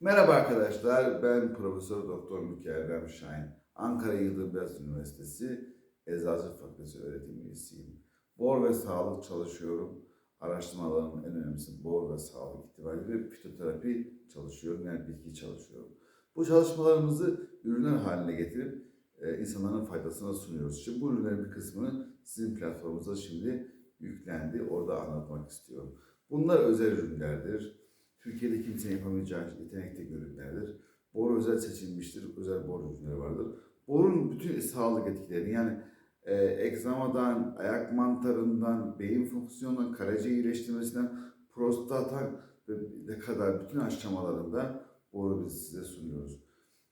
Merhaba arkadaşlar, ben Profesör Doktor Mükerrem Şahin. Ankara Yıldırım Beyazıt Üniversitesi Eczacılık Fakültesi öğretim üyesiyim. Bor ve sağlık çalışıyorum. Araştırmalarımın en önemlisi bor ve sağlık itibariyle ve fitoterapi çalışıyorum, yani bitki çalışıyorum. Bu çalışmalarımızı ürünler haline getirip e, insanların faydasına sunuyoruz. Şimdi bu ürünlerin bir kısmını sizin platformunuzda şimdi yüklendi, orada anlatmak istiyorum. Bunlar özel ürünlerdir. Türkiye'de kimsenin yapamayacağı yetenekli ürünlerdir. Bor özel seçilmiştir, özel bor ürünleri vardır. Borun bütün sağlık etkilerini yani e, egzamadan, ayak mantarından, beyin fonksiyonundan, karaciğer iyileştirmesinden, prostattan ve ne kadar bütün aşamalarında boru biz size sunuyoruz.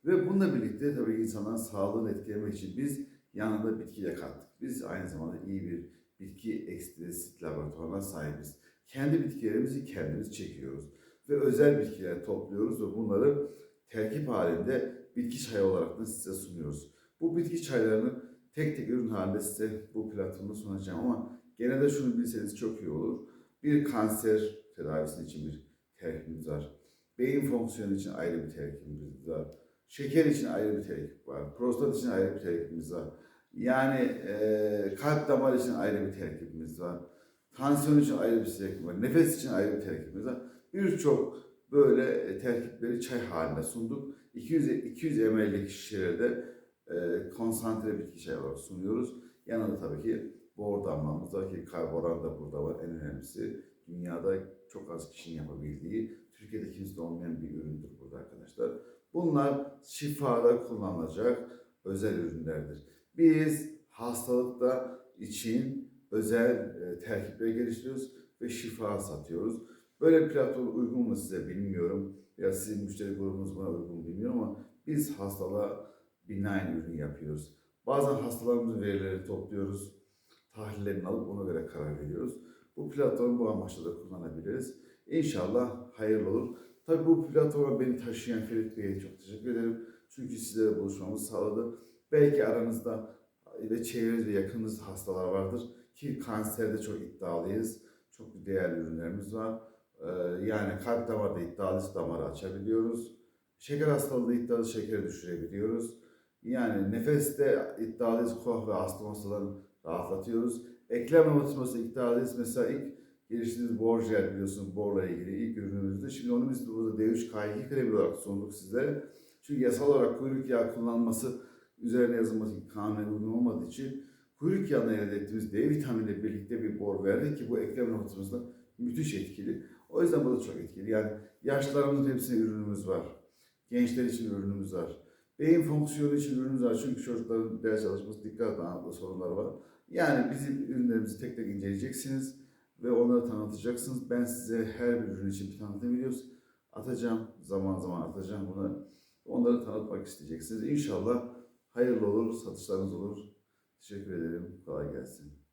Ve bununla birlikte tabii insanların sağlığını etkilemek için biz yanında bitki de kattık. Biz aynı zamanda iyi bir bitki ekstresit laboratuvarına sahibiz. Kendi bitkilerimizi kendimiz çekiyoruz ve özel bitkiler topluyoruz ve bunları terkip halinde bitki çayı olarak da size sunuyoruz. Bu bitki çaylarını tek tek ürün halinde size bu platformda sunacağım ama gene de şunu bilseniz çok iyi olur. Bir kanser tedavisi için bir terkibimiz var. Beyin fonksiyonu için ayrı bir terkibimiz var. Şeker için ayrı bir terkip var. Prostat için ayrı bir terkibimiz var. Yani e, kalp damar için ayrı bir terkibimiz var. Tansiyon için ayrı bir terkip var. Nefes için ayrı bir terkibimiz var birçok böyle e, terkipleri çay haline sunduk. 200 200 ml'lik şişelerde e, konsantre bitki çayı olarak sunuyoruz. Yanında tabii ki bor damlamız var ki karboran da burada var en önemlisi. Dünyada çok az kişinin yapabildiği, Türkiye'de kimsede olmayan bir üründür burada arkadaşlar. Bunlar şifada kullanılacak özel ürünlerdir. Biz hastalıkta için özel e, terkipler geliştiriyoruz ve şifa satıyoruz. Böyle bir platform uygun mu size bilmiyorum. Ya sizin müşteri grubunuz buna uygun bilmiyorum ama biz hastalığa binaen ürün yapıyoruz. Bazen hastalarımızın verilerini topluyoruz. Tahlillerini alıp ona göre karar veriyoruz. Bu platformu bu amaçla da kullanabiliriz. İnşallah hayırlı olur. Tabii bu platforma beni taşıyan Ferit Bey'e çok teşekkür ederim. Çünkü sizlere buluşmamızı sağladı. Belki aranızda ve çevrenizde yakınınızda hastalar vardır ki kanserde çok iddialıyız. Çok değerli ürünlerimiz var. Ee, yani kalp damarda iddialıyız damarı açabiliyoruz. Şeker hastalığı iddialı şekeri düşürebiliyoruz. Yani nefeste iddialıyız koh ve astım hastalarını rahatlatıyoruz. Eklem romatizması iddialıyız. Mesela ilk geliştirdiğimiz bor jel biliyorsunuz borla ilgili ilk ürünümüzdü. Şimdi onu biz burada D3K2 kremi olarak sunduk sizlere. Çünkü yasal olarak kuyruk yağı kullanılması üzerine yazılması kanunen uygun olmadığı için kuyruk yağından elde ettiğimiz D vitaminiyle birlikte bir bor verdik ki bu eklem romatizmasında müthiş etkili. O yüzden bu da çok etkili. Yani yaşlılarımızın hepsine ürünümüz var. Gençler için ürünümüz var. Beyin fonksiyonu için ürünümüz var. Çünkü çocukların ders çalışması, dikkat dağınıklığı sorunları var. Yani bizim ürünlerimizi tek tek inceleyeceksiniz ve onları tanıtacaksınız. Ben size her bir ürün için bir tanıtım videosu atacağım. Zaman zaman atacağım bunu. Onları tanıtmak isteyeceksiniz. İnşallah hayırlı olur, satışlarınız olur. Teşekkür ederim. Kolay gelsin.